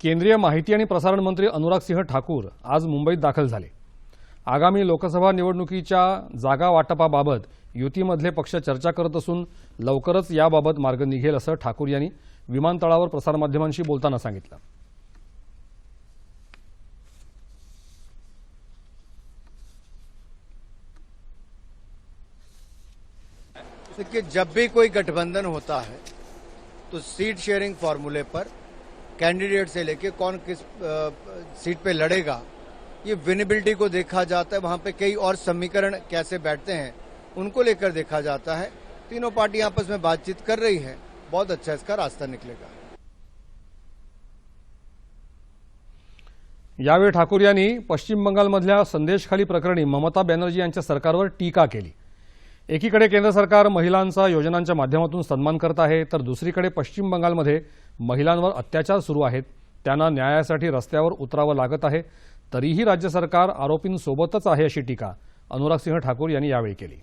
केंद्रीय माहिती आणि प्रसारण मंत्री अनुराग सिंह ठाकूर आज मुंबईत दाखल झाले. आगामी लोकसभा निवडणुकीच्या जागा वाटपाबाबत युतीमधले पक्ष चर्चा करत असून लवकरच याबाबत मार्ग निघेल असं ठाकूर यांनी विमानतळावर प्रसारमाध्यमांशी बोलताना सांगितलं. देखिए जब भी कोई गठबंधन होता है तो सीट शेयरिंग फॉर्मूले पर कैंडिडेट से लेके कौन किस सीट पे लड़ेगा, ये विनेबिलिटी को देखा जाता है। वहाँ पे कई और समीकरण कैसे बैठते हैं, उनको लेकर देखा जाता है। तीनों पार्टी आपस में बातचीत कर रही है। बहुत अच्छा इसका रास्ता निकलेगा। यावेळी ठाकूर यांनी पश्चिम बंगालमधल्या संदेशखाली प्रकरणी ममता बॅनर्जी यांच्या सरकारवर टीका केली. एकीकडे केंद्र सरकार महिलांचा योजनांच्या माध्यमातून सन्मान करत आहे, तर दुसरीकडे पश्चिम बंगालमध्ये महिलांवर अत्याचार सुरू आहेत. त्यांना न्यायासाठी रस्त्यावर उतरावं लागत आहे. तरीही राज्य सरकार आरोपींसोबतच आहे अशी टीका. अनुराग सिंह ठाकूर यांनी यावेळी केली.